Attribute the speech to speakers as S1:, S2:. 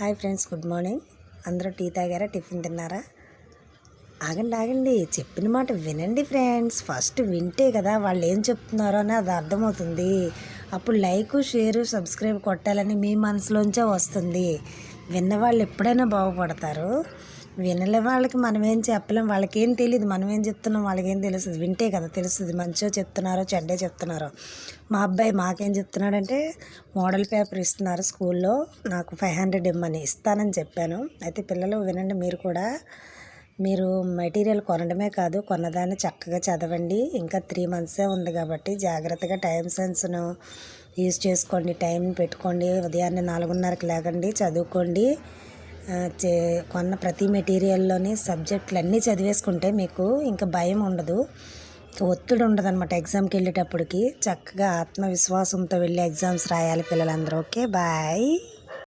S1: Hi friends good morning. అందరూ tea తాగారా? Tiffin తిన్నారా? ఆగండి ఆగండి. చెప్పిన మాట వినండి ఫ్రెండ్స్. ఫస్ట్ వింటే కదా వాళ్ళు ఏం చెప్తున్నారో అని అది అర్థమవుతుంది. అప్పుడు లైక్ షేర్ సబ్స్క్రైబ్ కొట్టాలని మీ మనసులోంచే వస్తుంది. విన్న వాళ్ళు ఎప్పుడైనా బాగుపడతారు. వినలే వాళ్ళకి మనం ఏం చెప్పలేం. వాళ్ళకేం తెలియదు మనమేం చెప్తున్నాం వాళ్ళకేం తెలుస్తుంది. వింటే కదా తెలుస్తుంది మంచిగా చెప్తున్నారో చెడ్డే చెప్తున్నారో. మా అబ్బాయి మాకేం చెప్తున్నాడంటే మోడల్ పేపర్ ఇస్తున్నారు స్కూల్లో నాకు ఫైవ్ హండ్రెడ్ ఇమ్మని ఇస్తానని చెప్పాను. అయితే పిల్లలు వినండి మీరు కూడా. మీరు మెటీరియల్ కొనడమే కాదు కొన్నదాన్ని చక్కగా చదవండి. ఇంకా త్రీ మంత్సే ఉంది కాబట్టి జాగ్రత్తగా టైం సెన్స్ను యూజ్ చేసుకోండి టైం పెట్టుకోండి. ఉదయాన్నే నాలుగున్నరకు లేకండి చదువుకోండి. చే కొన్న ప్రతి మెటీరియల్లోని సబ్జెక్టులు అన్నీ చదివేసుకుంటే మీకు ఇంకా భయం ఉండదు. ఒత్తిడి ఉండదు అనమాట ఎగ్జామ్కి వెళ్ళేటప్పటికి. చక్కగా ఆత్మవిశ్వాసంతో వెళ్ళి ఎగ్జామ్స్ రాయాలి పిల్లలందరూ. Okay bye.